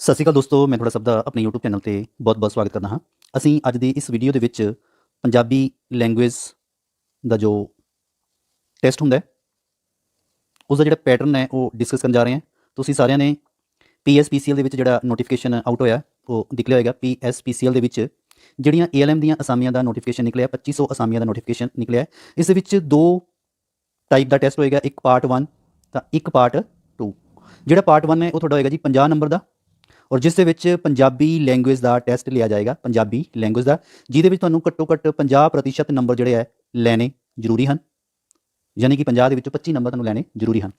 ਸਤਿ ਸ਼੍ਰੀ ਅਕਾਲ ਦੋਸਤੋ, ਮੈਂ ਤੁਹਾਡਾ ਸਭ ਦਾ ਆਪਣੇ YouTube ਚੈਨਲ ਤੇ ਬਹੁਤ-ਬਹੁਤ ਸਵਾਗਤ ਕਰਦਾ ਹਾਂ। ਅਸੀਂ ਅੱਜ ਦੀ ਇਸ ਵੀਡੀਓ ਦੇ ਵਿੱਚ ਪੰਜਾਬੀ ਲੈਂਗੁਏਜ ਦਾ ਜੋ ਟੈਸਟ ਹੁੰਦਾ ਹੈ ਉਸ ਦਾ ਜਿਹੜਾ ਪੈਟਰਨ ਹੈ ਉਹ ਡਿਸਕਸ ਕਰਨ ਜਾ ਰਹੇ ਹਾਂ। ਤੁਸੀਂ ਸਾਰਿਆਂ ਨੇ PSPCL ਦੇ ਵਿੱਚ ਜਿਹੜਾ ਨੋਟੀਫਿਕੇਸ਼ਨ ਆਊਟ ਹੋਇਆ, ਉਹ ਨਿਕਲਿਆ ਹੋਏਗਾ। PSPCL ਦੇ ਵਿੱਚ ਜਿਹੜੀਆਂ ALM ਦੀਆਂ ਅਸਾਮੀਆਂ ਦਾ ਨੋਟੀਫਿਕੇਸ਼ਨ ਨਿਕਲਿਆ 2500 ਅਸਾਮੀਆਂ ਦਾ ਨੋਟੀਫਿਕੇਸ਼ਨ ਨਿਕਲਿਆ ਇਸ ਦੇ ਵਿੱਚ ਦੋ ਟਾਈਪ ਦਾ ਟੈਸਟ ਹੋਏਗਾ, ਇੱਕ ਪਾਰਟ 1 ਤਾਂ ਇੱਕ ਪਾਰਟ 2 ਜਿਹੜਾ ਪਾਰਟ 1 ਹੈ, ਉਹ ਤੁਹਾਡਾ ਹੋਏਗਾ ਜੀ 50 ਨੰਬਰ ਦਾ। ਔਰ ਜਿਸ ਦੇ ਵਿੱਚ ਪੰਜਾਬੀ ਲੈਂਗੁਏਜ ਦਾ ਟੈਸਟ ਲਿਆ ਜਾਏਗਾ, ਪੰਜਾਬੀ ਲੈਂਗੁਏਜ ਦਾ, ਜਿਹਦੇ ਵਿੱਚ ਤੁਹਾਨੂੰ ਘੱਟੋ ਘੱਟ 50% ਨੰਬਰ ਜਿਹੜੇ ਹੈ ਲੈਣੇ ਜ਼ਰੂਰੀ ਹਨ। ਯਾਨੀ ਕਿ 50 ਦੇ ਵਿੱਚੋਂ 25 ਨੰਬਰ ਤੁਹਾਨੂੰ ਲੈਣੇ ਜ਼ਰੂਰੀ ਹਨ।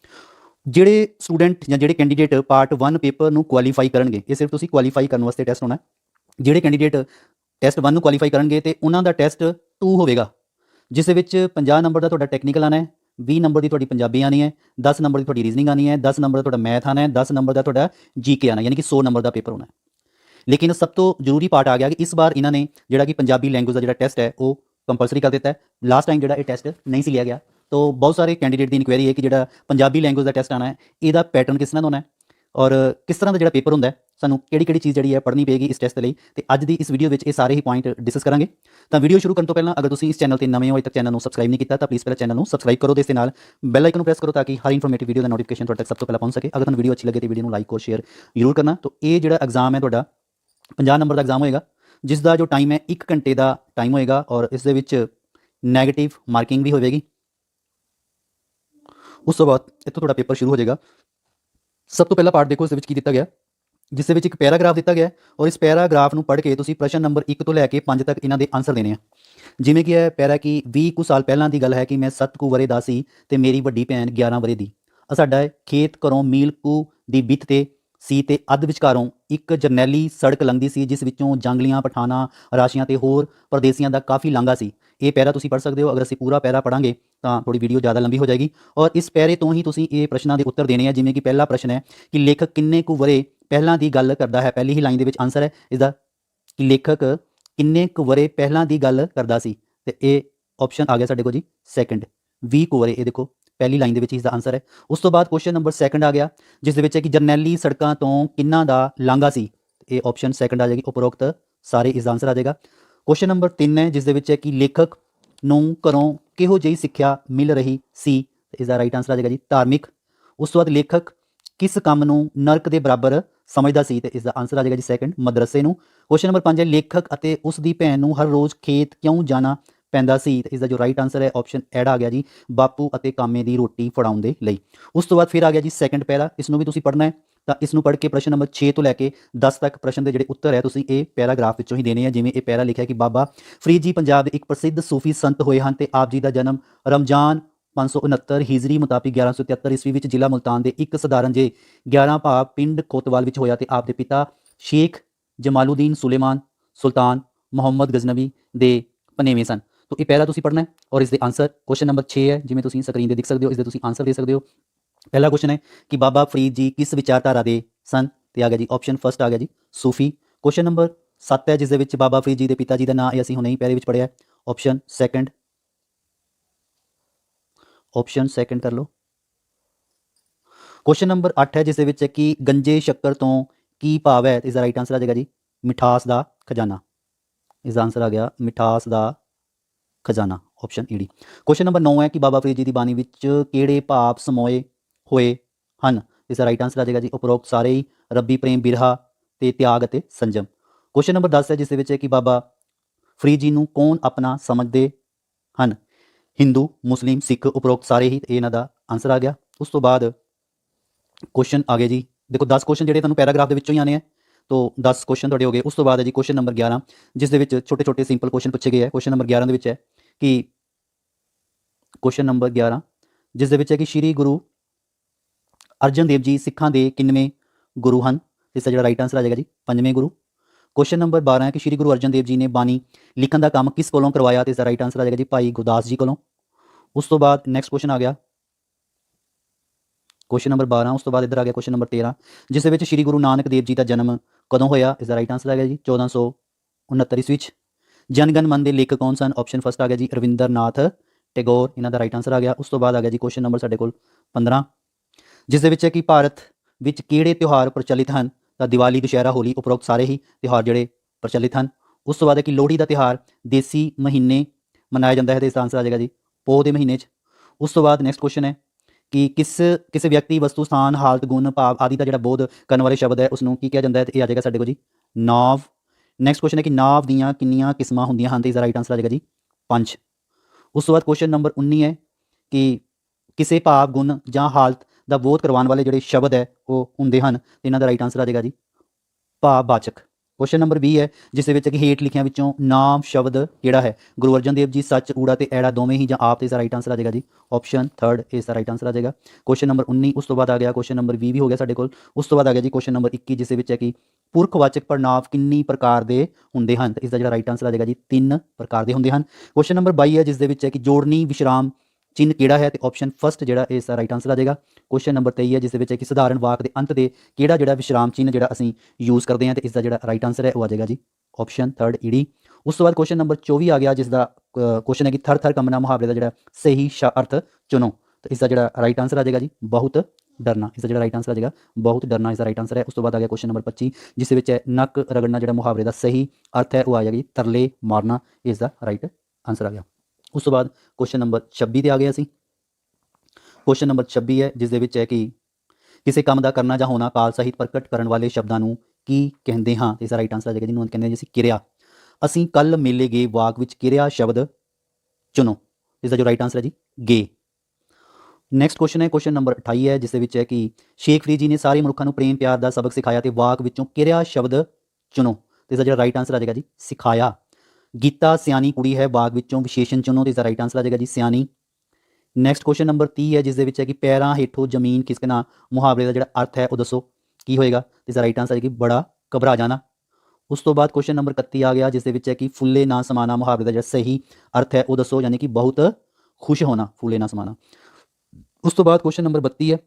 ਜਿਹੜੇ ਸਟੂਡੈਂਟ ਜਾਂ ਜਿਹੜੇ ਕੈਂਡੀਡੇਟ ਪਾਰਟ 1 ਪੇਪਰ ਨੂੰ ਕੁਆਲੀਫਾਈ ਕਰਨਗੇ, ਇਹ ਸਿਰਫ ਤੁਸੀਂ ਕੁਆਲੀਫਾਈ ਕਰਨ ਵਾਸਤੇ ਟੈਸਟ ਹੋਣਾ। ਜਿਹੜੇ ਕੈਂਡੀਡੇਟ ਟੈਸਟ 1 ਨੂੰ ਕੁਆਲੀਫਾਈ ਕਰਨਗੇ ਤੇ ਉਹਨਾਂ ਦਾ ਟੈਸਟ 2 ਹੋਵੇਗਾ, ਜਿਸ ਦੇ ਵਿੱਚ 50 ਨੰਬਰ ਦਾ ਤੁਹਾਡਾ ਟੈਕਨੀਕਲ ਆਣਾ ਹੈ 20 ਨੰਬਰ ਦੀ ਤੁਹਾਡੀ ਪੰਜਾਬੀ ਆਣੀ ਹੈ 10 ਨੰਬਰ ਦੀ ਤੁਹਾਡੀ ਰੀਜ਼ਨਿੰਗ ਆਣੀ ਹੈ 10 ਨੰਬਰ ਦਾ ਤੁਹਾਡਾ ਮੈਥ ਆਣਾ ਹੈ 10 ਨੰਬਰ ਦਾ ਤੁਹਾਡਾ ਜੀਕੇ ਆਣਾ ਯਾਨੀ ਕਿ 100 ਨੰਬਰ ਦਾ ਪੇਪਰ ਹੋਣਾ ਲੇਕਿਨ ਸਭ ਤੋਂ ਜ਼ਰੂਰੀ ਪਾਰਟ ਆ ਗਿਆ ਕਿ ਇਸ ਵਾਰ ਇਹਨਾਂ ਨੇ ਜਿਹੜਾ ਕਿ ਪੰਜਾਬੀ ਲੈਂਗੁਏਜ ਦਾ ਜਿਹੜਾ ਟੈਸਟ ਹੈ, ਉਹ ਕੰਪਲਸਰੀ ਕਰ ਦਿੱਤਾ ਹੈ। ਲਾਸਟ ਟਾਈਮ ਜਿਹੜਾ ਇਹ ਟੈਸਟ ਨਹੀਂ ਸੀ ਲਿਆ ਗਿਆ, ਤੋਂ ਬਹੁਤ ਸਾਰੇ ਕੈਂਡੀਡੇਟ ਦੀ ਇਨਕੁਆਇਰੀ ਹੈ ਕਿ ਜਿਹੜਾ ਪੰਜਾਬੀ ਲੈਂਗੁਏਜ ਦਾ ਟੈਸਟ ਆਣਾ ਹੈ, ਇਹਦਾ ਪੈਟਰਨ ਕਿਸ ਤਰ੍ਹਾਂ ਦਾ ਹੋਣਾ ਹੈ? ਔਰ ਕਿਸ ਤਰ੍ਹਾਂ ਦਾ ਜਿਹੜਾ ਪੇਪਰ ਹੁੰਦਾ ਸਾਨੂੰ ਕਿਹੜੀ ਕਿਹੜੀ ਚੀਜ਼ ਜਿਹੜੀ ਹੈ ਪੜ੍ਹਨੀ ਪਏਗੀ ਇਸ ਟੈਸਟ ਦੇ ਲਈ ਤੇ ਅੱਜ ਦੀ ਇਸ ਵੀਡੀਓ ਵਿੱਚ ਇਹ ਸਾਰੇ ਹੀ ਪੁਆਇੰਟ ਡਿਸਕਸ ਕਰਾਂਗੇ। ਤਾਂ ਵੀਡੀਓ ਸ਼ੁਰੂ ਕਰਨ ਤੋਂ ਪਹਿਲਾਂ ਅਗਰ ਤੁਸੀਂ ਇਸ ਚੈਨਲ ਤੇ ਨਵੇਂ ਹੋ, ਅਜੇ ਤੱਕ ਚੈਨਲ ਨੂੰ ਸਬਸਕ੍ਰਾਈਬ ਨਹੀਂ ਕੀਤਾ, ਤਾਂ ਪਲੀਜ਼ ਪਹਿਲਾਂ ਚੈਨਲ ਨੂੰ ਸਬਸਕ੍ਰਾਈਬ ਕਰੋ ਤੇ ਇਸ ਦੇ ਨਾਲ ਬੈਲ ਆਈਕਨ ਨੂੰ ਪ੍ਰੈਸ ਕਰੋ ਤਾਂ ਕਿ ਹਰ ਇਨਫੋਰਮੇਟਿਵ ਵੀਡੀਓ ਦਾ ਨੋਟੀਫਿਕੇਸ਼ਨ ਤੁਹਾਡੇ ਤੱਕ ਸਭ ਤੋਂ ਪਹਿਲਾਂ ਪਹੁੰਚ ਸਕੇ। ਅਗਰ ਤੁਹਾਨੂੰ ਵੀਡੀਓ ਅੱਛੀ ਲੱਗੇ ਤੇ ਵੀਡੀਓ ਨੂੰ ਲਾਈਕ ਔਰ ਸ਼ੇਅਰ ਜ਼ਰੂਰ ਕਰਨਾ। ਤਾਂ ਇਹ ਜਿਹੜਾ ਐਗਜ਼ਾਮ ਹੈ ਤੁਹਾਡਾ 50 ਨੰਬਰ ਦਾ ਐਗਜ਼ਾਮ ਹੋਏਗਾ, ਜਿਸ ਦਾ ਜੋ ਟਾਈਮ ਹੈ 1 ਘੰਟੇ ਦਾ ਟਾਈਮ ਹੋਏਗਾ ਔਰ ਇਸ ਦੇ ਵਿੱਚ ਨੈਗੇਟਿਵ ਮਾਰਕਿੰਗ ਵੀ ਹੋਵੇਗੀ। ਉਸ ਤੋਂ ਬਾਅਦ ਇੱਥੋਂ ਤੁਹਾਡਾ ਪੇਪਰ ਸ਼ੁਰੂ ਹੋ ਜਾਏਗਾ। ਸਭ ਤੋਂ ਪਹਿਲਾ ਪਾਰਟ ਦੇਖੋ ਇਸ ਦੇ ਵਿੱਚ ਕੀ ਦਿੱਤਾ ਗਿਆ? ਜਿਸ ਦੇ ਵਿੱਚ ਇੱਕ ਪੈਰਾਗ੍ਰਾਫ ਦਿੱਤਾ ਗਿਆ ਔਰ ਇਸ ਪੈਰਾਗ੍ਰਾਫ ਨੂੰ ਪੜ੍ਹ ਕੇ ਤੁਸੀਂ ਪ੍ਰਸ਼ਨ ਨੰਬਰ 1 ਤੋਂ ਲੈ ਕੇ 5 ਤੱਕ ਇਹਨਾਂ ਦੇ ਆਨਸਰ ਦੇਣੇ ਆ। ਜਿਵੇਂ ਕਿ ਹੈ ਪੈਰਾ ਕਿ 20 ਕੁ ਸਾਲ ਪਹਿਲਾਂ ਦੀ ਗੱਲ ਹੈ ਕਿ ਮੈਂ 7 ਕੁ ਵਰੇ ਦਾ ਸੀ ਤੇ ਮੇਰੀ ਵੱਡੀ ਭੈਣ 11 ਵਰੇ ਦੀ। ਸਾਡਾ ਖੇਤ ਘਰੋਂ ਮੀਲ ਕੁ ਦੀ ਬਿੱਤ ਤੇ ਸੀ ਤੇ ਅੱਧ ਵਿਚਕਾਰੋਂ ਇੱਕ ਜਰਨੈਲੀ ਸੜਕ ਲੰਘਦੀ ਸੀ, ਜਿਸ ਵਿੱਚੋਂ ਜੰਗਲੀਆਂ ਪਠਾਨਾਂ ਰਾਸ਼ੀਆਂ ਤੇ ਹੋਰ ਪਰਦੇਸੀਆਂ ਦਾ ਕਾਫੀ ਲਾਂਘਾ ਸੀ। ਇਹ ਪੈਰਾ ਤੁਸੀਂ ਪੜ੍ਹ ਸਕਦੇ ਹੋ, ਅਗਰ ਅਸੀਂ ਪੂਰਾ ਪੈਰਾ ਪੜਾਂਗੇ ਤਾਂ ਥੋੜੀ ਵੀਡੀਓ ਜ਼ਿਆਦਾ ਲੰਬੀ ਹੋ ਜਾਏਗੀ। ਔਰ ਇਸ ਪੈਰੇ ਤੋਂ ਹੀ ਤੁਸੀਂ ਇਹ ਪ੍ਰਸ਼ਨਾਂ ਦੇ ਉੱਤਰ ਦੇਣੇ ਆ, ਜਿਵੇਂ ਕਿ ਪਹਿਲਾ ਪ੍ਰਸ਼ਨ ਹੈ ਕਿ ਲੇਖਕ ਕਿੰਨੇ ਕੁ ਵਰੇ ਪਹਿਲਾਂ ਦੀ ਗੱਲ ਕਰਦਾ ਹੈ। ਪਹਿਲੀ ਹੀ ਲਾਈਨ ਦੇ ਵਿੱਚ ਆਨਸਰ ਹੈ ਇਸ ਦਾ ਕਿ ਲੇਖਕ ਕਿੰਨੇ ਕੁ ਵਰੇ ਪਹਿਲਾਂ ਦੀ ਗੱਲ ਕਰਦਾ ਸੀ। ਤੇ ਇਹ ਆਪਸ਼ਨ ਆ ਗਿਆ ਸਾਡੇ ਕੋਲ ਜੀ ਸੈਕੰਡ 20 ਕੁ ਵਰੇ ਇਹ ਦੇਖੋ, ਪਹਿਲੀ ਲਾਈਨ ਦੇ ਵਿੱਚ ਇਸ ਦਾ ਆਨਸਰ ਹੈ। ਉਸ ਤੋਂ ਬਾਅਦ ਕੁਐਸਚਨ ਨੰਬਰ ਸੈਕੰਡ ਆ ਗਿਆ, ਜਿਸ ਦੇ ਵਿੱਚ ਹੈ ਕਿ ਜਰਨੈਲੀ ਸੜਕਾਂ ਤੋਂ ਕਿੰਨਾ ਦਾ ਲਾਂਘਾ ਸੀ। ਇਹ ਆਪਸ਼ਨ ਸੈਕੰਡ ਆ ਜਾਏਗੀ, ਉਪਰੋਕਤ ਸਾਰੇ ਇਸ ਦਾ ਆਨਸਰ ਆ ਜਾਏਗਾ। ਕੁਐਸਚਨ ਨੰਬਰ 3 ਹੈ, ਜਿਸ ਦੇ ਵਿੱਚ ਹੈ ਕਿ ਲੇਖਕ ਨੂੰ ਘਰੋਂ ਕਿਹੋ ਜਿਹੀ ਸਿੱਖਿਆ ਮਿਲ ਰਹੀ ਸੀ? ਇਸ ਦਾ ਰਾਈਟ ਆਨਸਰ ਆ ਜਾਏਗਾ ਜੀ, ਧਾਰਮਿਕ। ਉਸ ਤੋਂ ਬਾਅਦ ਲੇਖਕ ਕਿਸ ਕੰਮ ਨੂੰ ਨਰਕ ਦੇ ਬਰਾਬਰ ਸਮਝਦਾ ਸੀ ਤੇ ਇਸ ਦਾ ਆਨਸਰ ਆ ਜਾਏਗਾ ਜੀ ਸੈਕੰਡ ਮਦਰਸੇ ਨੂੰ। ਕੁਐਸਚਨ ਨੰਬਰ 5 ਹੈ, ਲੇਖਕ ਅਤੇ ਉਸ ਦੀ ਭੈਣ ਨੂੰ ਹਰ ਰੋਜ਼ ਖੇਤ ਕਿਉਂ ਜਾਣਾ ਪੈਂਦਾ ਸੀ? ਤੇ ਇਸ ਦਾ ਜੋ ਰਾਈਟ ਆਨਸਰ ਹੈ ਆਪਸ਼ਨ ਐਡ ਆ ਗਿਆ ਜੀ, ਬਾਪੂ ਅਤੇ ਕਾਮੇ ਦੀ ਰੋਟੀ ਫੜਾਉਣ ਦੇ ਲਈ। ਉਸ ਤੋਂ ਬਾਅਦ ਫਿਰ ਆ ਗਿਆ ਜੀ ਸੈਕੰਡ ਪੈਰਾ ਇਸ ਨੂੰ ਵੀ ਤੁਸੀਂ ਪੜ੍ਹਨਾ ਹੈ। ਤਾਂ ਇਸ ਨੂੰ ਪੜ੍ਹ ਕੇ ਪ੍ਰਸ਼ਨ ਨੰਬਰ 6 ਤੋਂ ਲੈ ਕੇ 10 ਤੱਕ ਪ੍ਰਸ਼ਨ ਦੇ ਜਿਹੜੇ ਉੱਤਰ ਹੈ, ਤੁਸੀਂ ਇਹ ਪੈਰਾਗ੍ਰਾਫ ਵਿੱਚੋਂ ਹੀ ਦੇਣੇ ਆ, ਜਿਵੇਂ ਇਹ ਪੈਰਾ ਲਿਖਿਆ ਕਿ ਬਾਬਾ ਫਰੀਦ ਜੀ ਪੰਜਾਬ ਦੇ ਇੱਕ ਪ੍ਰਸਿੱਧ ਸੂਫੀ ਸੰਤ ਹੋਏ ਹਨ ਤੇ ਆਪ ਜੀ ਦਾ ਜਨਮ ਰਮਜ਼ਾਨ 569 ਹਿਜਰੀ ਮੁਤਾਬਿਕ 1173 ਈਸਵੀ ਵਿੱਚ ਜ਼ਿਲ੍ਹਾ ਮੁਲਤਾਨ ਦੇ ਇੱਕ ਸਧਾਰਨ ਜੇ 11 ਭਾਵ ਪਿੰਡ ਕੋਤਵਾਲ ਵਿੱਚ ਹੋਇਆ ਤੇ ਆਪ ਦੇ ਪਿਤਾ ਸ਼ੇਖ ਜਮਾਲੂਦੀਨ ਸੁਲੇਮਾਨ ਸੁਲਤਾਨ ਮੁਹੰਮਦ ਗਜ਼ਨਵੀ ਦੇ ਪਨੇਵੇਂ ਸਨ। ਤੋ ਇਹ ਪਹਿਲਾ ਤੁਸੀਂ ਪੜ੍ਹਨਾ ਹੈ ਔਰ ਇਸ ਦੇ ਆਨਸਰ ਕੁਐਸਚਨ ਨੰਬਰ 6 ਹੈ, ਜਿਵੇਂ ਤੁਸੀਂ ਸਕਰੀਨ ਤੇ ਦੇਖ ਸਕਦੇ ਹੋ ਇਸ ਦੇ ਤੁਸੀਂ ਆਨਸਰ ਦੇ ਸਕਦੇ ਹੋ। ਪਹਿਲਾ ਕੁਐਸਚਨ ਹੈ ਕਿ ਬਾਬਾ ਫਰੀਦ ਜੀ ਕਿਸ ਵਿਚਾਰਧਾਰਾ ਦੇ ਸਨ? ਤੇ ਆ ਗਿਆ ਜੀ ਆਪਸ਼ਨ ਫਰਸਟ ਆ ਗਿਆ ਜੀ, ਸੂਫੀ। ਕੁਐਸਚਨ ਨੰਬਰ 7 ਹੈ, ਜਿਸ ਦੇ ਵਿੱਚ ਬਾਬਾ ਫਰੀਦ ਜੀ ਦੇ ਪਿਤਾ ਜੀ ਦਾ ਨਾਮ ਇਹ ਅਸੀਂ ਹੁਣੇ ਹੀ ਪਹਿਲੇ ਵਿੱਚ ਪੜਿਆ ਆਪਸ਼ਨ ਸੈਕੰਡ ਆਪਸ਼ਨ ਸੈਕੰਡ ਕਰ ਲਓ। ਕੁਐਸਚਨ ਨੰਬਰ 8 ਹੈ, ਜਿਸ ਦੇ ਵਿੱਚ ਹੈ ਕਿ ਗੰਜੇ ਸ਼ੱਕਰ ਤੋਂ ਕੀ ਭਾਵ ਹੈ? ਇਸ ਦਾ ਰਾਈਟ ਆਨਸਰ ਆ ਜਾਏਗਾ ਜੀ, ਮਿਠਾਸ ਦਾ ਖਜ਼ਾਨਾ। ਇਸ ਦਾ ਆਨਸਰ ਆ ਗਿਆ, ਮਿਠਾਸ ਦਾ ਖਜ਼ਾਨਾ ਆਪਸ਼ਨ ਈਡੀ ਕੁਐਸਚਨ ਨੰਬਰ 9 ਹੈ ਕਿ ਬਾਬਾ ਫਰੀਦ ਜੀ ਦੀ ਬਾਣੀ ਵਿੱਚ ਕਿਹੜੇ ਭਾਵ ਸਮੋਏ ਹੋਏ ਹਨ। ਇਸ ਦਾ ਰਾਈਟ ਆਨਸਰ ਆ ਜਾਏਗਾ ਜੀ ਉਪਰੋਕਤ ਸਾਰੇ ਹੀ ਰੱਬੀ, ਪ੍ਰੇਮ, ਬਿਰਹਾ ਤੇ ਤਿਆਗ ਅਤੇ ਸੰਜਮ। ਕੁਐਸਚਨ ਨੰਬਰ 10 ਹੈ ਜਿਸ ਦੇ ਵਿੱਚ ਹੈ ਕਿ ਬਾਬਾ ਫਰੀਦ ਜੀ ਨੂੰ ਕੌਣ ਆਪਣਾ ਸਮਝਦੇ ਹਨ? ਹਿੰਦੂ ਮੁਸਲਿਮ ਸਿੱਖ ਉਪਰੋਕਤ ਸਾਰੇ ਹੀ ਇਹਨਾਂ ਦਾ ਆਨਸਰ ਆ ਗਿਆ। ਉਸ ਤੋਂ ਬਾਅਦ ਕੁਐਸਚਨ ਆ ਗਏ ਜੀ। ਦੇਖੋ 10 ਕੁਐਸਚਨ ਜਿਹੜੇ ਤੁਹਾਨੂੰ ਪੈਰਾਗ੍ਰਾਫ ਦੇ ਵਿੱਚੋਂ ਹੀ ਆਨੇ ਆ, ਤੋ 10 ਕੁਐਸਚਨ ਤੁਹਾਡੇ ਹੋ ਗਏ। ਉਸ ਤੋਂ ਬਾਅਦ ਹੈ ਜੀ ਕੁਐਸਚਨ ਨੰਬਰ 11 ਜਿਸ ਦੇ ਵਿੱਚ ਛੋਟੇ ਛੋਟੇ ਸਿੰਪਲ ਕੁਐਸਚਨ ਪੁੱਛੇ ਗਏ ਹੈ ਕੁਐਸਚਨ ਨੰਬਰ 11 ਦੇ ਵਿੱਚ ਹੈ ਕਿ ਕੁਐਸਚਨ ਨੰਬਰ 11 ਜਿਸ ਦੇ ਵਿੱਚ ਹੈ ਕਿ ਸ਼੍ਰੀ ਗੁਰੂ ਅਰਜਨ ਦੇਵ ਜੀ ਸਿੱਖਾਂ ਦੇ ਕਿੰਨਵੇਂ ਗੁਰੂ ਹਨ? ਇਸ ਦਾ ਜਿਹੜਾ ਰਾਈਟ ਆਨਸਰ ਆ ਜਾਏਗਾ ਜੀ, ਪੰਜਵੇਂ ਗੁਰੂ। ਕੁਐਸਚਨ ਨੰਬਰ 12 ਹੈ ਕਿ ਸ਼੍ਰੀ ਗੁਰੂ ਅਰਜਨ ਦੇਵ ਜੀ ਨੇ ਬਾਣੀ ਲਿਖਣ ਦਾ ਕੰਮ ਕਿਸ ਕੋਲੋਂ ਕਰਵਾਇਆ ਤੇ ਇਸ ਦਾ ਰਾਈਟ ਆਨਸਰ ਆ ਜਾਏਗਾ ਜੀ ਭਾਈ ਗੁਰਦਾਸ ਜੀ ਕੋਲੋਂ। ਉਸ ਤੋਂ ਬਾਅਦ ਨੈਕਸਟ ਕੁਐਸਚਨ ਆ ਗਿਆ। ਕੁਐਸਚਨ ਨੰਬਰ 12 ਉਸ ਤੋਂ ਬਾਅਦ ਇੱਧਰ ਆ ਗਿਆ ਕੁਐਸਚਨ ਨੰਬਰ 13 ਜਿਸ ਦੇ ਵਿੱਚ ਸ਼੍ਰੀ ਗੁਰੂ ਨਾਨਕ ਦੇਵ ਜੀ ਦਾ ਜਨਮ ਕਦੋਂ ਹੋਇਆ? ਇਸ ਦਾ ਰਾਈਟ ਆਨਸਰ ਆ ਗਿਆ ਜੀ 1469 ਈਸਵੀ ਵਿੱਚ ਜਨਗਣ ਮਨ ਦੇ ਲੇਖਕ ਕੌਣ ਸਨ? ਆਪਸ਼ਨ ਫਸਟ ਆ ਗਿਆ ਜੀ ਰਵਿੰਦਰਨਾਥ ਟੈਗੋਰ, ਇਹਨਾਂ ਦਾ ਰਾਈਟ ਆਨਸਰ ਆ ਗਿਆ। ਉਸ ਤੋਂ ਬਾਅਦ ਆ ਗਿਆ ਜੀ ਕੁਐਸਚਨ ਨੰਬਰ ਸਾਡੇ ਕੋਲ 15 ਜਿਸ ਦੇ ਵਿੱਚ ਹੈ ਕਿ ਭਾਰਤ ਵਿੱਚ ਕਿਹੜੇ ਤਿਉਹਾਰ ਪ੍ਰਚਲਿਤ ਹਨ? ਤਾਂ ਦੀਵਾਲੀ, ਦੁਸ਼ਹਿਰਾ, ਹੋਲੀ ਉਪਰੋਕਤ ਸਾਰੇ ਹੀ ਤਿਉਹਾਰ ਜਿਹੜੇ ਪ੍ਰਚਲਿਤ ਹਨ। ਉਸ ਤੋਂ ਬਾਅਦ ਹੈ ਕਿ ਲੋਹੜੀ ਦਾ ਤਿਉਹਾਰ ਦੇਸੀ ਮਹੀਨੇ ਮਨਾਇਆ ਜਾਂਦਾ ਹੈ ਤੇ ਇਸ ਦਾ ਆਨਸਰ ਆ ਜਾਏਗਾ ਜੀ, ਪੋਹ ਦੇ ਮਹੀਨੇ 'ਚ। ਉਸ ਤੋਂ ਬਾਅਦ ਨੈਕਸਟ ਕੁਐਸਚਨ ਹੈ ਕਿ ਕਿਸ, ਕਿਸੇ ਵਿਅਕਤੀ, ਵਸਤੂ, ਸਥਾਨ, ਹਾਲਤ, ਗੁਣ, ਭਾਵ ਆਦਿ ਦਾ ਜਿਹੜਾ ਬੋਧ ਕਰਨ ਵਾਲੇ ਸ਼ਬਦ ਹੈ ਉਸ ਨੂੰ ਕੀ ਕਿਹਾ ਜਾਂਦਾ ਹੈ ਤੇ ਇਹ ਆ ਜਾਏਗਾ ਸਾਡੇ ਕੋਲ ਜੀ, ਨਾਵ। ਨੈਕਸਟ ਕੁਐਸਚਨ ਹੈ ਕਿ ਨਾਵ ਦੀਆਂ ਕਿੰਨੀਆਂ ਕਿਸਮਾਂ ਹੁੰਦੀਆਂ ਹਨ ਤੇ ਇਸ ਦਾ ਰਾਈਟ ਆਨਸਰ ਆ ਜਾਏਗਾ ਜੀ, ਪੰਜ। ਉਸ ਤੋਂ ਬਾਅਦ ਕੁਐਸਚਨ ਨੰਬਰ 19 ਹੈ ਕਿ ਕਿਸੇ ਭਾਵ, ਗੁਣ ਜਾਂ ਹਾਲਤ ਦਾ ਬੋਧ ਕਰਵਾਉਣ ਵਾਲੇ ਜਿਹੜੇ ਸ਼ਬਦ ਹੈ, ਉਹ ਹੁੰਦੇ ਹਨ। ਤੇ ਇਹਨਾਂ ਦਾ ਰਾਈਟ ਆਨਸਰ ਆ ਜਾਏਗਾ ਜੀ। ਭਾਵਵਾਚਕ ਕੁਐਸਚਨ ਨੰਬਰ 20 ਹੈ, ਜਿਸ ਦੇ ਵਿੱਚ ਹੈ ਕਿ ਹੇਠ ਲਿਖਿਆਂ ਵਿੱਚੋਂ ਨਾਮ, ਸ਼ਬਦ ਕਿਹੜਾ ਹੈ? ਗੁਰੂ ਅਰਜਨ ਦੇਵ ਜੀ, ਸੱਚ ਊੜਾ ਤੇ ਐੜਾ ਦੋਵੇਂ ਹੀ ਜਾਂ ਆਪ ਤੇ ਇਸ ਦਾ ਰਾਈਟ ਆਨਸਰ ਆ ਜਾਏਗਾ ਜੀ। ਆਪਸ਼ਨ 3rd ਇਸ ਦਾ ਰਾਈਟ ਆਨਸਰ ਆ ਜਾਏਗਾ। ਕੁਐਸਚਨ ਨੰਬਰ 19 ਉਸ ਤੋਂ ਬਾਅਦ ਆ ਗਿਆ ਕੁਐਸਚਨ ਨੰਬਰ 20 ਵੀ ਹੋ ਗਿਆ ਸਾਡੇ ਕੋਲ। ਉਸ ਤੋਂ ਬਾਅਦ ਆ ਗਿਆ ਜੀ ਕੁਐਸਚਨ ਨੰਬਰ 21 ਜਿਸ ਦੇ ਵਿੱਚ ਹੈ ਕਿ ਪੁਰਖਵਾਚਕ ਪੜਨਾਂਵ ਕਿੰਨੀ ਪ੍ਰਕਾਰ ਦੇ ਹੁੰਦੇ ਹਨ? ਤੇ ਇਸ ਦਾ ਜਿਹੜਾ ਰਾਈਟ ਆਨਸਰ ਆ ਜਾਏਗਾ ਜੀ, ਤਿੰਨ ਪ੍ਰਕਾਰ ਦੇ ਹੁੰਦੇ ਹਨ। ਕੁਐਸਚਨ ਨੰਬਰ 22 ਹੈ, ਜਿਸ ਦੇ ਵਿੱਚ ਹੈ ਕਿ ਜੋੜਨੀ, ਵਿਸ਼ਰਾਮ ਚਿੰਨ੍ਹ ਕਿਹੜਾ ਹੈ ਤੇ ਆਪਸ਼ਨ ਫਸਟ ਜਿਹੜਾ ਇਸ ਦਾ ਰਾਈਟ ਆਨਸਰ ਆ ਜਾਏਗਾ। ਕੁਐਸਚਨ ਨੰਬਰ 23 ਹੈ, ਜਿਸ ਦੇ ਵਿੱਚ ਹੈ ਕਿ ਸਧਾਰਨ ਵਾਕ ਦੇ ਅੰਤ ਦੇ ਕਿਹੜਾ ਜਿਹੜਾ ਵਿਸ਼ਰਾਮ ਚਿੰਨ੍ਹ ਜਿਹੜਾ ਅਸੀਂ ਯੂਜ਼ ਕਰਦੇ ਹਾਂ ਤੇ ਇਸ ਦਾ ਜਿਹੜਾ ਰਾਈਟ ਆਨਸਰ ਹੈ ਉਹ ਆ ਜਾਏਗਾ ਜੀ। ਆਪਸ਼ਨ 3rd ਈਡੀ ਉਸ ਤੋਂ ਬਾਅਦ ਕੁਐਸਚਨ ਨੰਬਰ 24 ਆ ਗਿਆ ਜਿਸ ਦਾ ਕੁਐਸਚਨ ਹੈ ਕਿ ਥਰ ਥਰ ਕੰਬਣਾ ਮੁਹਾਵਰੇ ਦਾ ਜਿਹੜਾ ਸਹੀ ਸ਼, ਅਰਥ ਚੁਣੋ। ਤੇ ਇਸ ਦਾ ਜਿਹੜਾ ਰਾਈਟ ਆਨਸਰ ਆ ਜਾਏਗਾ ਜੀ, ਬਹੁਤ ਡਰਨਾ। ਇਸ ਦਾ ਜਿਹੜਾ ਰਾਈਟ ਆਨਸਰ ਆ ਜਾਏਗਾ, ਬਹੁਤ ਡਰਨਾ ਇਸ ਦਾ ਰਾਈਟ ਆਨਸਰ ਹੈ। ਉਸ ਤੋਂ ਬਾਅਦ ਆ ਗਿਆ ਕੁਐਸਚਨ ਨੰਬਰ 25 ਜਿਸ ਵਿੱਚ ਹੈ ਨੱਕ ਰਗੜਨਾ ਜਿਹੜਾ ਮੁਹਾਵਰੇ ਦਾ ਸਹੀ ਅਰਥ ਹੈ, ਉਹ ਆ ਜਾਏਗਾ ਜੀ, ਤਰਲੇ ਮਾਰਨਾ। ਇਸ ਦਾ ਰਾਈਟ ਆਨਸਰ ਆ ਗਿਆ। ਉਸ ਤੋਂ ਬਾਅਦ ਕੁਐਸਚਨ ਨੰਬਰ 26 ਤੇ ਆ ਗਿਆ ਅਸੀਂ। ਕੁਐਸਚਨ ਨੰਬਰ 26 ਹੈ, ਜਿਸ ਦੇ ਵਿੱਚ ਹੈ ਕਿ ਕਿਸੇ ਕੰਮ ਦਾ ਕਰਨਾ ਜਾਂ ਹੋਣਾ, ਕਾਲ ਸਹਿਤ ਪ੍ਰਗਟ ਕਰਨ ਵਾਲੇ ਸ਼ਬਦਾਂ ਨੂੰ ਕੀ ਕਹਿੰਦੇ ਹਾਂ? ਇਸ ਰਾਈਟ ਆਨਸਰ ਆ ਜਾਏਗਾ, ਜਿਹਨੂੰ ਕਹਿੰਦੇ ਜੀ ਅਸੀਂ ਕਿਰਿਆ। ਅਸੀਂ ਕੱਲ ਮੇਲੇ ਗਏ ਵਾਕ ਵਿੱਚ ਕਿਰਿਆ ਸ਼ਬਦ ਚੁਣੋ। ਇਸ ਦਾ ਜੋ ਰਾਈਟ ਆਨਸਰ ਹੈ ਜੀ, ਗੇ। ਨੈਕਸਟ ਕੁਐਸਚਨ ਹੈ ਕੁਐਸਚਨ ਨੰਬਰ 28 ਹੈ, ਜਿਸ ਦੇ ਵਿੱਚ ਹੈ ਕਿ ਸ਼ੇਖ ਫਰੀਦ ਜੀ ਨੇ ਸਾਰੇ ਮਨੁੱਖਾਂ ਨੂੰ ਪ੍ਰੇਮ ਪਿਆਰ ਦਾ ਸਬਕ ਸਿਖਾਇਆ ਤੇ ਵਾਕ ਵਿੱਚੋਂ ਕਿਰਿਆ ਸ਼ਬਦ ਚੁਣੋ। ਤੇ ਇਸ ਦਾ ਜਿਹੜਾ ਰਾਈਟ ਆਨਸਰ ਆ ਜਾਏਗਾ ਜੀ, ਸਿਖਾਇਆ। ਗੀਤਾ ਸਿਆਣੀ ਕੁੜੀ ਹੈ ਬਾਗ ਵਿੱਚੋਂ ਵਿਸ਼ੇਸ਼ਣ ਚੁਣੋ ਤੇ ਇਸ ਦਾ ਰਾਈਟ ਆਨਸਰ ਆ ਜਾਏਗਾ ਜੀ, ਸਿਆਣੀ। ਨੈਕਸਟ ਕੁਐਸਚਨ ਨੰਬਰ 30 ਹੈ ਜਿਸ ਦੇ ਵਿੱਚ ਹੈ ਕਿ ਪੈਰਾਂ ਹੇਠੋਂ ਜ਼ਮੀਨ ਖਿਸਕਣਾ ਮੁਹਾਵਰੇ ਦਾ ਜਿਹੜਾ ਅਰਥ ਹੈ, ਉਹ ਦੱਸੋ। ਕੀ ਹੋਏਗਾ? ਤੇ ਇਸ ਦਾ ਰਾਈਟ ਆਨਸਰ ਹੈ ਕਿ ਬੜਾ ਘਬਰਾ ਜਾਣਾ। ਉਸ ਤੋਂ ਬਾਅਦ ਕੁਐਸਚਨ ਨੰਬਰ 31 ਆ ਗਿਆ ਜਿਸ ਦੇ ਵਿੱਚ ਹੈ ਕਿ ਫੁੱਲੇ ਨਾ ਸਮਾਨਾ ਮੁਹਾਵਰੇ ਦਾ ਜਿਹੜਾ ਸਹੀ ਅਰਥ ਹੈ, ਉਹ ਦੱਸੋ, ਯਾਨੀ ਕਿ ਬਹੁਤ ਖੁਸ਼ ਹੋਣਾ, ਫੁੱਲੇ ਨਾ ਸਮਾਨਾ। ਉਸ ਤੋਂ ਬਾਅਦ ਕੁਐਸਚਨ ਨੰਬਰ 32 ਹੈ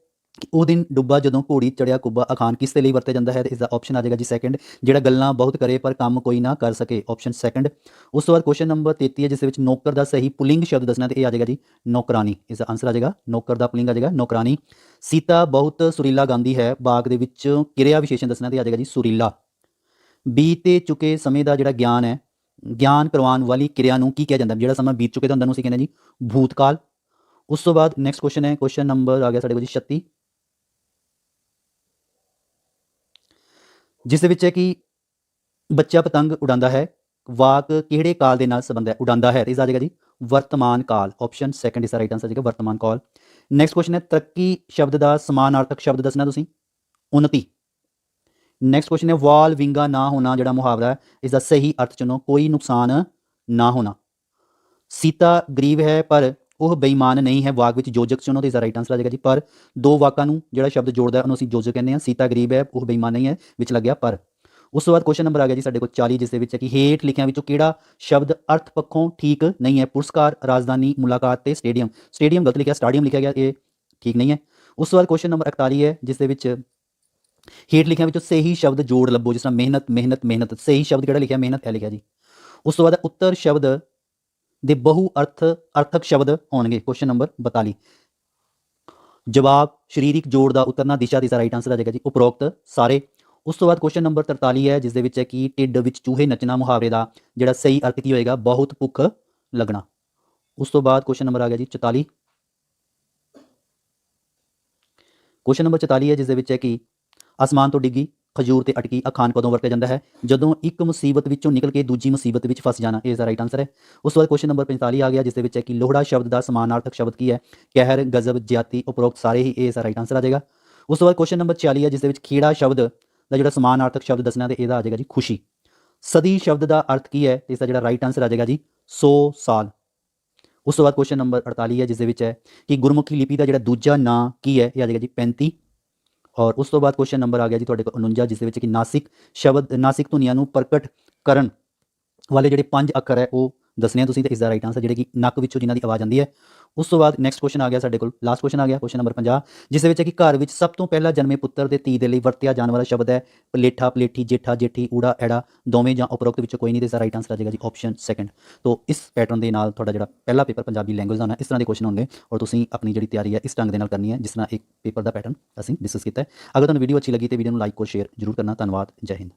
ਉਹ ਦਿਨ ਡੁੱਬਾ ਜਦੋਂ ਘੋੜੀ ਚੜਿਆ ਕੁੱਬਾ ਅਖਾਨ ਕਿਸ ਦੇ ਲਈ ਵਰਤਿਆ ਜਾਂਦਾ ਹੈ? ਤੇ ਇਸ ਦਾ ਆਪਸ਼ਨ ਆ ਜਾਏਗਾ ਜੀ ਸੈਕੰਡ ਜਿਹੜਾ ਗੱਲਾਂ ਬਹੁਤ ਕਰੇ ਪਰ ਕੰਮ ਕੋਈ ਨਾ ਕਰ ਸਕੇ ਆਪਸ਼ਨ ਸੈਕੰਡ ਉਸ ਤੋਂ ਬਾਅਦ ਕੁਐਸਚਨ ਨੰਬਰ 33 ਹੈ, ਜਿਸ ਵਿੱਚ ਨੌਕਰ ਦਾ ਸਹੀ ਪੁਲਿੰਗ ਸ਼ਬਦ ਦੱਸਣਾ ਤੇ ਇਹ ਆ ਜਾਏਗਾ ਜੀ ਨੌਕਰਾਨੀ ਇਸ ਦਾ ਆਨਸਰ ਆ ਜਾਏਗਾ, ਨੌਕਰ ਦਾ ਪੁਲਿੰਗ ਆ ਜਾਏਗਾ ਨੌਕਰਾਨੀ ਸੀਤਾ ਬਹੁਤ ਸੁਰੀਲਾ ਗਾਉਂਦੀ ਹੈ, ਬਾਗ ਦੇ ਵਿੱਚ ਕਿਰਿਆ ਵਿਸ਼ੇਸ਼ਣ ਦੱਸਣਾ ਤੇ ਆ ਜਾਏਗਾ ਜੀ, ਸੁਰੀਲਾ। ਬੀਤੇ ਚੁੱਕੇ ਸਮੇਂ ਦਾ ਜਿਹੜਾ ਗਿਆਨ ਹੈ, ਗਿਆਨ ਕਰਵਾਉਣ ਵਾਲੀ ਕਿਰਿਆ ਨੂੰ ਕੀ ਕਿਹਾ ਜਾਂਦਾ? ਜਿਹੜਾ ਸਮਾਂ ਬੀਤ ਚੁੱਕੇ ਦਾ ਹੁੰਦਾ ਨੂੰ ਅਸੀਂ ਕਹਿੰਦੇ ਜੀ, ਭੂਤਕਾਲ। ਉਸ ਤੋਂ ਬਾਅਦ ਨੈਕਸਟ ਕੁਐਸਚਨ ਹੈ ਕੁਐਸਚਨ ਨੰਬਰ ਆ ਗਿਆ ਸਾਡੇ ਕੋਲ ਜੀ 36 ਜਿਸ ਦੇ ਵਿੱਚ ਹੈ ਕਿ ਬੱਚਾ ਪਤੰਗ ਉਡਾਉਂਦਾ ਹੈ, ਵਾਕ ਕਿਹੜੇ ਕਾਲ ਦੇ ਨਾਲ ਸੰਬੰਧ ਹੈ? ਉਡਾਉਂਦਾ ਹੈ, ਤੇ ਇਸ ਆ ਜਾਏਗਾ ਜੀ ਵਰਤਮਾਨ ਕਾਲ ਆਪਸ਼ਨ ਸੈਕੰਡ ਇਸ ਦਾ ਰਾਈਟ ਆਨਸਰ ਜਾਏਗਾ ਵਰਤਮਾਨ ਕਾਲ। ਨੈਕਸਟ ਕੁਐਸਚਨ ਹੈ, ਤਰੱਕੀ ਸ਼ਬਦ ਦਾ ਸਮਾਨਾਰਥਕ ਸ਼ਬਦ ਦੱਸਣਾ ਤੁਸੀਂ? ਉન્નਤੀ ਨੈਕਸਟ ਕੁਐਸਚਨ ਹੈ, ਵਾਲ ਵਿੰਗਾ ਨਾ ਹੋਣਾ ਜਿਹੜਾ ਮੁਹਾਵਰਾ ਹੈ, ਇਸ ਦਾ ਸਹੀ ਅਰਥ ਚੁਣੋ, ਕੋਈ ਨੁਕਸਾਨ ਨਾ ਹੋਣਾ। ਸੀਤਾ ਗਰੀਬ ਹੈ, ਪਰ ਉਹ ਬੇਈਮਾਨ ਨਹੀਂ ਹੈ, ਵਾਕ ਵਿੱਚ ਯੋਜਕ ਚੁਣੋ ਉਹਨਾਂ ਇਸ ਦਾ ਰਾਈਟ ਆਨਸਰ ਆ ਜਾਏਗਾ ਜੀ। ਪਰ ਦੋ ਵਾਕਾਂ ਨੂੰ ਜਿਹੜਾ ਸ਼ਬਦ ਜੋੜਦਾ ਉਹਨੂੰ ਅਸੀਂ ਯੋਜਕ ਕਹਿੰਦੇ ਹਾਂ। ਸੀਤਾ ਗਰੀਬ ਹੈ, ਉਹ ਬੇਈਮਾਨ ਨਹੀਂ ਹੈ, ਵਿੱਚ ਲੱਗਿਆ ਪਰ। ਉਸ ਤੋਂ ਬਾਅਦ ਕੁਐਸਚਨ ਨੰਬਰ ਆ ਗਿਆ ਜੀ ਸਾਡੇ ਕੋਲ 40 ਜਿਸ ਦੇ ਵਿੱਚ ਹੈ ਕਿ ਹੇਠ ਲਿਖਿਆਂ ਵਿੱਚੋਂ ਕਿਹੜਾ ਸ਼ਬਦ ਅਰਥ ਪੱਖੋਂ ਠੀਕ ਨਹੀਂ ਹੈ? ਪੁਰਸਕਾਰ, ਰਾਜਧਾਨੀ, ਮੁਲਾਕਾਤ ਤੇ ਸਟੇਡੀਅਮ। ਸਟੇਡੀਅਮ ਗਲਤ ਲਿਖਿਆ, ਸਟਾਡੀਅਮ ਲਿਖਿਆ ਗਿਆ, ਇਹ ਠੀਕ ਨਹੀਂ ਹੈ। ਉਸ ਤੋਂ ਬਾਅਦ ਕੁਐਸਚਨ ਨੰਬਰ 41 ਹੈ, ਜਿਸ ਦੇ ਵਿੱਚ ਹੇਠ ਲਿਖਿਆਂ ਵਿੱਚੋਂ ਸਹੀ ਸ਼ਬਦ ਜੋੜ ਲੱਭੋ, ਜਿਸ ਤਰ੍ਹਾਂ ਮਿਹਨਤ ਮਿਹਨਤ ਮਿਹਨਤ। ਸਹੀ ਸ਼ਬਦ ਕਿਹੜਾ ਲਿਖਿਆ? ਮਿਹਨਤ ਹੈ ਲਿਖਿਆ ਜੀ। ਉਸ ਤੋਂ ਬਾਅਦ ਉੱਤਰ ਸ਼ਬਦ ਦੇ ਬਹੁ ਅਰਥ, ਅਰਥਕ ਸ਼ਬਦ ਹੋਣਗੇ। ਕੁਐਸਚਨ ਨੰਬਰ 42 ਜਵਾਬ, ਸਰੀਰਕ ਜੋੜ ਦਾ ਉਤਰਨਾ, ਦਿਸ਼ਾ ਦਾ ਰਾਈਟ ਆਨਸਰ ਆ ਜਾਏਗਾ ਜੀ, ਉਪਰੋਕਤ ਸਾਰੇ। ਉਸ ਤੋਂ ਬਾਅਦ ਕੁਐਸਚਨ ਨੰਬਰ 43 ਹੈ ਜਿਸ ਦੇ ਵਿੱਚ ਹੈ ਕਿ ਢਿੱਡ ਵਿੱਚ ਚੂਹੇ ਨੱਚਣਾ ਮੁਹਾਵਰੇ ਦਾ ਜਿਹੜਾ ਸਹੀ ਅਰਥ ਕੀ ਹੋਏਗਾ? ਬਹੁਤ ਭੁੱਖ ਲੱਗਣਾ। ਉਸ ਤੋਂ ਬਾਅਦ ਕੁਐਸਚਨ ਨੰਬਰ ਆ ਗਿਆ ਜੀ 44 ਕੁਐਸਚਨ ਨੰਬਰ 44 ਹੈ ਜਿਸ ਦੇ ਵਿੱਚ ਹੈ ਕਿ ਅਸਮਾਨ ਤੋਂ ਡਿੱਗੀ। ਖਜੂਰ ਤੇ ਅਟਕੀ ਅਖਾਨ ਕਦੋਂ ਵਰਤਿਆ ਜਾਂਦਾ ਹੈ? ਜਦੋਂ ਇੱਕ ਮੁਸੀਬਤ ਵਿੱਚੋਂ ਨਿਕਲ ਕੇ ਦੂਜੀ ਮੁਸੀਬਤ ਵਿੱਚ ਫਸ ਜਾਣਾ ਇਸ ਦਾ ਰਾਈਟ ਆਨਸਰ ਹੈ। ਉਸ ਤੋਂ ਬਾਅਦ ਕੁਐਸਚਨ ਨੰਬਰ 45 ਆ ਗਿਆ, ਜਿਸ ਦੇ ਵਿੱਚ ਹੈ ਕਿ ਲੋਹੜਾ ਸ਼ਬਦ ਦਾ ਸਮਾਨਾਰਥਕ ਸ਼ਬਦ ਕੀ ਹੈ? ਕਹਿਰ, ਗਜ਼ਬ, ਜਿਆਤੀ, ਉਪਰੋਕਤ ਸਾਰੇ ਹੀ ਇਸ ਦਾ ਰਾਈਟ ਆਨਸਰ ਆ ਜਾਏਗਾ। ਉਸ ਤੋਂ ਬਾਅਦ ਕੁਐਸਚਨ ਨੰਬਰ 46 ਹੈ ਜਿਸ ਦੇ ਵਿੱਚ ਖੇੜਾ ਸ਼ਬਦ ਦਾ ਜਿਹੜਾ ਸਮਾਨਾਰਥਕ ਸ਼ਬਦ ਦੱਸਣਾ ਤੇ ਇਹਦਾ ਆ ਜਾਏਗਾ ਜੀ ਖੁਸ਼ੀ। ਸਦੀ ਸ਼ਬਦ ਦਾ ਅਰਥ ਕੀ ਹੈ? ਤੇ ਇਸ ਦਾ ਜਿਹੜਾ ਰਾਈਟ ਆਨਸਰ ਆ ਜਾਏਗਾ ਜੀ 100 ਸਾਲ। ਉਸ ਤੋਂ ਬਾਅਦ ਕੁਐਸਚਨ ਨੰਬਰ 48 ਹੈ ਜਿਸ ਦੇ ਵਿੱਚ ਹੈ ਕਿ ਗੁਰਮੁਖੀ ਲਿਪੀ ਦਾ ਜਿਹੜਾ ਦੂਜਾ ਨਾਂ ਕੀ ਹੈ? ਇਹ ਆ ਜਾਏਗਾ ਜੀ 35 ਔਰ ਉਸ ਤੋਂ ਬਾਅਦ ਕੁਐਸਚਨ ਨੰਬਰ ਆ ਗਿਆ ਜੀ ਤੁਹਾਡੇ ਕੋਲ 49 ਜਿਸ ਦੇ ਵਿੱਚ ਕਿ ਨਾਸਿਕ ਸ਼ਬਦ, ਨਾਸਿਕ ਧੁਨੀਆਂ ਨੂੰ ਪ੍ਰਗਟ ਕਰਨ ਵਾਲੇ ਜਿਹੜੇ ਪੰਜ ਅੱਖਰ ਹੈ, ਉਹ ਦੱਸਣੇ ਆ ਤੁਸੀਂ ਤੇ ਇਸ ਦਾ ਰਾਈਟ ਆਨਸਰ ਜਿਹੜੇ ਕਿ ਨੱਕ ਵਿੱਚੋਂ ਜਿਨ੍ਹਾਂ ਦੀ ਆਵਾਜ਼ ਆਉਂਦੀ ਹੈ। ਉਸ ਤੋਂ ਬਾਅਦ ਨੈਕਸਟ ਕੁਐਸਚਨ ਆ ਗਿਆ ਸਾਡੇ ਕੋਲ ਲਾਸਟ ਕੁਐਸਚਨ ਆ ਗਿਆ ਕੁਐਸਚਨ ਨੰਬਰ 50 ਜਿਸ ਦੇ ਵਿੱਚ ਹੈ ਕਿ ਘਰ ਵਿੱਚ ਸਭ ਤੋਂ ਪਹਿਲਾਂ ਜਨਮੇ ਪੁੱਤਰ ਦੇ ਧੀ ਦੇ ਲਈ ਵਰਤਿਆ ਜਾਣ ਵਾਲਾ ਸ਼ਬਦ ਹੈ, ਪਲੇਠਾ, ਪਲੇਠੀ, ਜੇਠਾ, ਜੇਠੀ, ਊੜਾ, ਐੜਾ, ਦੋਵੇਂ ਜਾਂ ਉਪਰੋਕਤ ਵਿੱਚੋਂ ਕੋਈ ਨਹੀਂ ਤੇ ਇਸ ਦਾ ਰਾਈਟ ਆਨਸਰ ਆ ਜਾਏਗਾ ਜੀ ਆਪਸ਼ਨ ਸੈਕੰਡ ਤੋਂ ਇਸ ਪੈਟਰਨ ਦੇ ਨਾਲ ਤੁਹਾਡਾ ਜਿਹੜਾ ਪਹਿਲਾ ਪੇਪਰ ਪੰਜਾਬੀ ਲੈਂਗੁਏਜ ਦਾ ਹੋਣਾ ਇਸ ਤਰ੍ਹਾਂ ਦੇ ਕੁਐਸਚਨ ਹੋਣਗੇ ਔਰ ਤੁਸੀਂ ਆਪਣੀ ਜਿਹੜੀ ਤਿਆਰੀ ਹੈ ਇਸ ਢੰਗ ਦੇ ਨਾਲ ਕਰਨੀ ਹੈ, ਜਿਸ ਤਰ੍ਹਾਂ ਇੱਕ ਪੇਪਰ ਦਾ ਪੈਟਰਨ ਅਸੀਂ ਡਿਸਕਸ ਕੀਤਾ ਹੈ। ਅਗਰ ਤੁਹਾਨੂੰ ਵੀਡੀਓ ਅੱਛੀ ਲੱਗੀ ਤੇ ਵੀਡੀਓ ਨੂੰ ਲਾਈਕ ਔਰ ਸ਼ੇਅਰ ਜ਼ਰੂਰ ਕਰਨਾ, ਧੰਨਵਾਦ, ਜੈ ਹਿੰਦ।